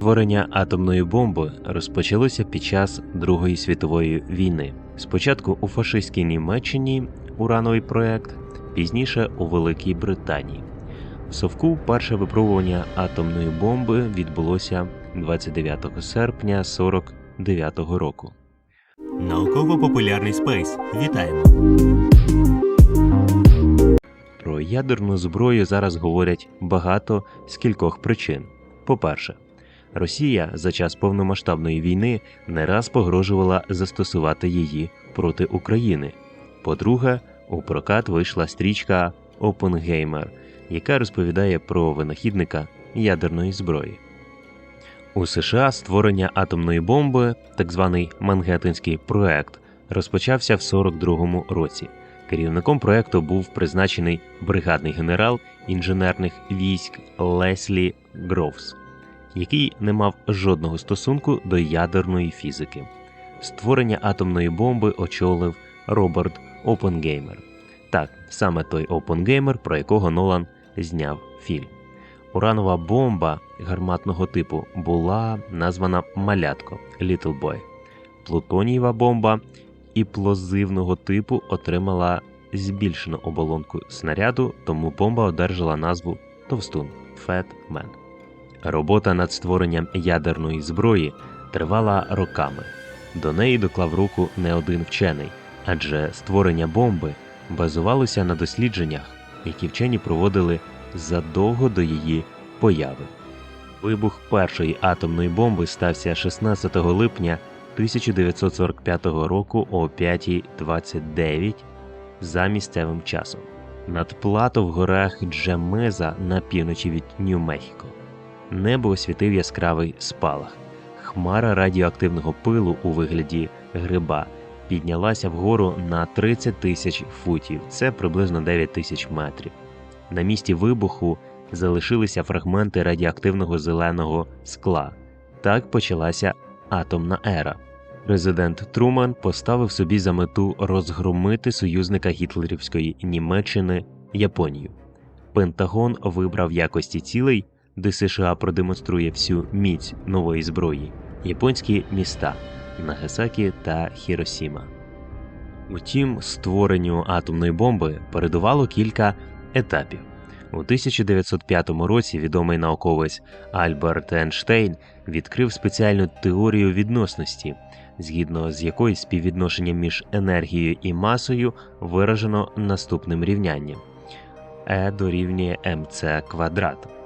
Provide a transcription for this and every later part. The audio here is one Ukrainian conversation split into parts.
Створення атомної бомби розпочалося під час Другої світової війни. Спочатку у фашистській Німеччині урановий проект, пізніше у Великій Британії. В Совку перше випробування атомної бомби відбулося 29 серпня 49 року. Науково-популярний спейс. Вітаємо! Про ядерну зброю зараз говорять багато з кількох причин. По-перше, Росія за час повномасштабної війни не раз погрожувала застосувати її проти України. По-друге, у прокат вийшла стрічка Опенгеймер, яка розповідає про винахідника ядерної зброї. У США створення атомної бомби, так званий Мангеттенський проект, розпочався в 42-му році. Керівником проекту був призначений бригадний генерал інженерних військ Леслі Гроувс, який не мав жодного стосунку до ядерної фізики. Створення атомної бомби очолив Роберт Опенгеймер. Так, саме той Опенгеймер, про якого Нолан зняв фільм. Уранова бомба гарматного типу була названа Малятко Little Boy. Плутонієва бомба іплозивного типу отримала збільшену оболонку снаряду, тому бомба одержала назву Товстун Man. Робота над створенням ядерної зброї тривала роками. До неї доклав руку не один вчений, адже створення бомби базувалося на дослідженнях, які вчені проводили задовго до її появи. Вибух першої атомної бомби стався 16 липня 1945 року о 5.29 за місцевим часом над плато в горах Джамеза на півночі від Нью-Мехіко. Небо освітив яскравий спалах. Хмара радіоактивного пилу у вигляді гриба піднялася вгору на 30 тисяч футів, це приблизно 9 тисяч метрів. На місці вибуху залишилися фрагменти радіоактивного зеленого скла. Так почалася атомна ера. Президент Труман поставив собі за мету розгромити союзника гітлерівської Німеччини Японію. Пентагон вибрав якості цілей, де США продемонструє всю міць нової зброї японські міста Нагасакі та Хіросіма. Утім, створенню атомної бомби передувало кілька етапів. У 1905 році відомий науковець Альберт Ейнштейн відкрив спеціальну теорію відносності, згідно з якою співвідношення між енергією і масою виражено наступним рівнянням E дорівнює mc квадрат.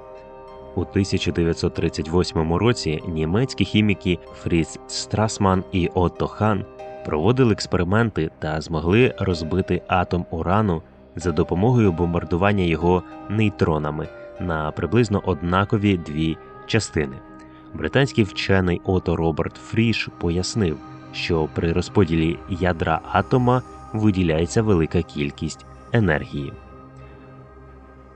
У 1938 році німецькі хіміки Фріц Страсман і Отто Хан проводили експерименти та змогли розбити атом урану за допомогою бомбардування його нейтронами на приблизно однакові дві частини. Британський вчений Ото Роберт Фріш пояснив, що при розподілі ядра атома виділяється велика кількість енергії.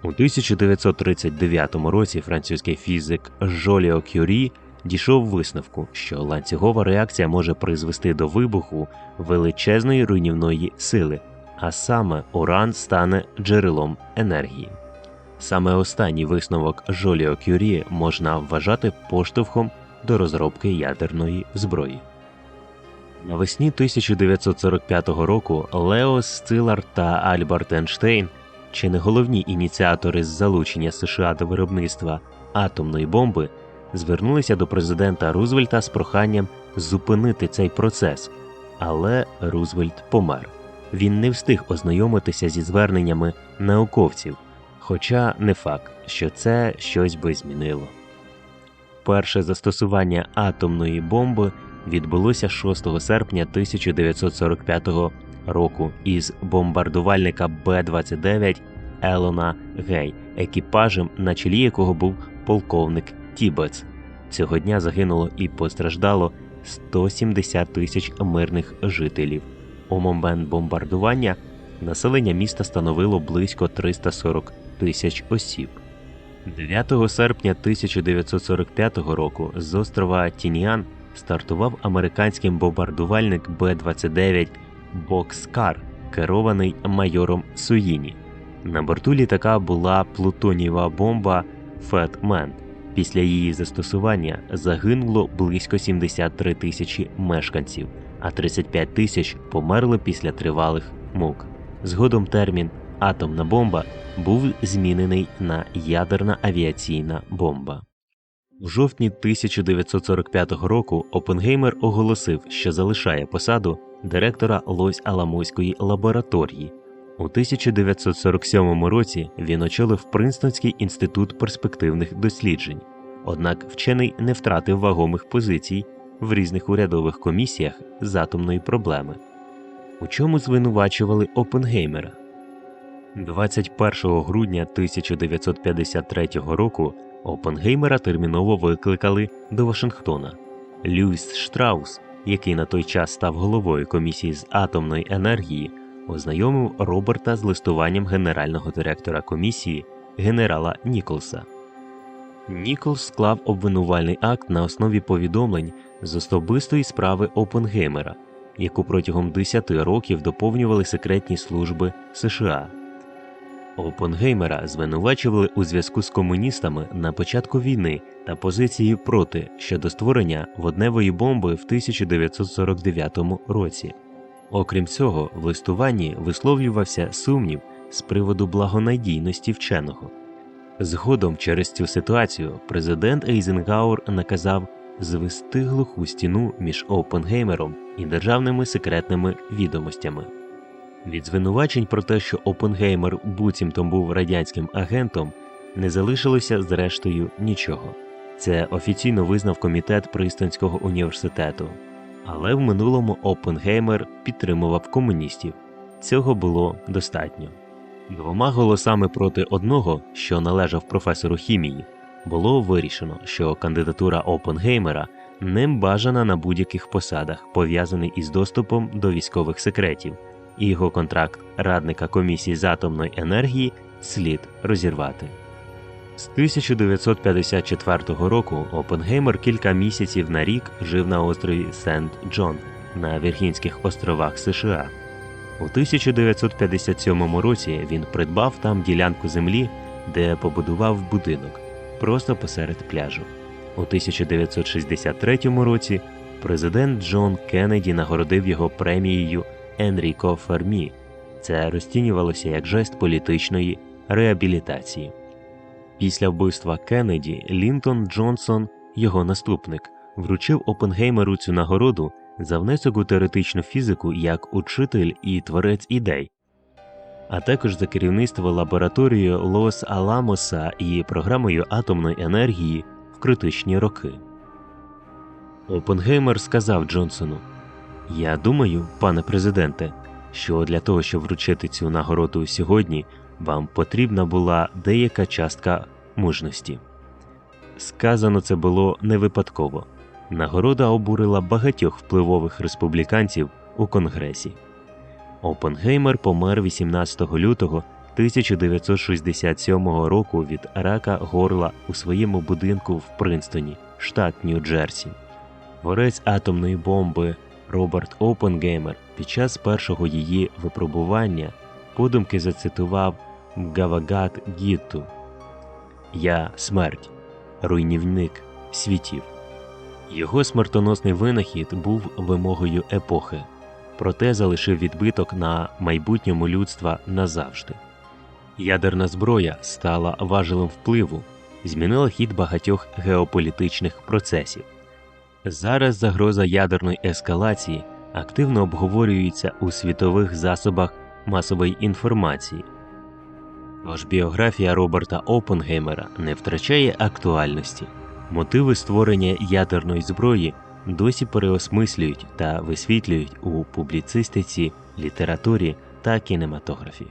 У 1939 році французький фізик Жоліо Кюрі дійшов висновку, що ланцюгова реакція може призвести до вибуху величезної руйнівної сили, а саме уран стане джерелом енергії. Саме останній висновок Жоліо Кюрі можна вважати поштовхом до розробки ядерної зброї. Навесні 1945 року Лео Сцилар та Альберт Ейнштейн, чи не головні ініціатори з залучення США до виробництва атомної бомби, звернулися до президента Рузвельта з проханням зупинити цей процес, але Рузвельт помер. Він не встиг ознайомитися зі зверненнями науковців, хоча не факт, що це щось би змінило. Перше застосування атомної бомби відбулося 6 серпня 1945 року із бомбардувальника Б-29 Елона Гей, екіпажем, на чолі якого був полковник Тібец. Цього дня загинуло і постраждало 170 тисяч мирних жителів. У момент бомбардування населення міста становило близько 340 тисяч осіб. 9 серпня 1945 року з острова Тініан стартував американський бомбардувальник Б-29 Бокскар, керований майором Суїні. На борту літака була плутонієва бомба Фетмен. Після її застосування загинуло близько 73 тисячі мешканців, а 35 тисяч померли після тривалих мук. Згодом термін атомна бомба був змінений на ядерна авіаційна бомба. В жовтні 1945 року Опенгеймер оголосив, що залишає посаду директора Лось Аламойської лабораторії. У 1947 році він очолив Принстонський інститут перспективних досліджень. Однак вчений не втратив вагомих позицій в різних урядових комісіях з атомної проблеми. У чому звинувачували Опенгеймера? 21 грудня 1953 року Опенгеймера терміново викликали до Вашингтона. Льюіс Штраус, який на той час став головою комісії з атомної енергії, ознайомив Роберта з листуванням генерального директора комісії генерала Ніколса. Ніколс склав обвинувальний акт на основі повідомлень з особистої справи Опенгеймера, яку протягом 10 років доповнювали секретні служби США. Опенгеймера звинувачували у зв'язку з комуністами на початку війни та позиції проти щодо створення водневої бомби в 1949 році. Окрім цього, в листуванні висловлювався сумнів з приводу благонадійності вченого. Згодом через цю ситуацію президент Ейзенгауер наказав звести глуху стіну між Опенгеймером і державними секретними відомостями. Від звинувачень про те, що Опенгеймер буцімто був радянським агентом, не залишилося зрештою нічого. Це офіційно визнав комітет Пристинського університету. Але в минулому Опенгеймер підтримував комуністів. Цього було достатньо. Двома голосами проти одного, що належав професору хімії, було вирішено, що кандидатура Опенгеймера не бажана на будь-яких посадах, пов'язаний із доступом до військових секретів, і його контракт радника комісії з атомної енергії слід розірвати. З 1954 року Опенгеймер кілька місяців на рік жив на острові Сент Джон на Віргінських островах США. У 1957 році він придбав там ділянку землі, де побудував будинок просто посеред пляжу. У 1963 році президент Джон Кеннеді нагородив його премією Енріко Фермі. Це розцінювалося як жест політичної реабілітації. Після вбивства Кеннеді Лінтон Джонсон, його наступник, вручив Опенгеймеру цю нагороду за внесок у теоретичну фізику як учитель і творець ідей, а також за керівництво лабораторією Лос Аламоса і програмою атомної енергії в критичні роки. Опенгеймер сказав Джонсону: Я думаю, пане президенте, що для того, щоб вручити цю нагороду сьогодні, вам потрібна була деяка частка мужності. Сказано це було не випадково. Нагорода обурила багатьох впливових республіканців у Конгресі. Опенгеймер помер 18 лютого 1967 року від рака горла у своєму будинку в Принстоні, штат Нью-Джерсі. Творець атомної бомби Роберт Опенгеймер під час першого її випробування подумки зацитував Гавагат Гітту Я смерть, руйнівник світів. Його смертоносний винахід був вимогою епохи, проте залишив відбиток на майбутньому людства назавжди. Ядерна зброя стала важелем впливу, змінила хід багатьох геополітичних процесів. Зараз загроза ядерної ескалації активно обговорюється у світових засобах масової інформації. Тож біографія Роберта Опенгеймера не втрачає актуальності. Мотиви створення ядерної зброї досі переосмислюють та висвітлюють у публіцистиці, літературі та кінематографі.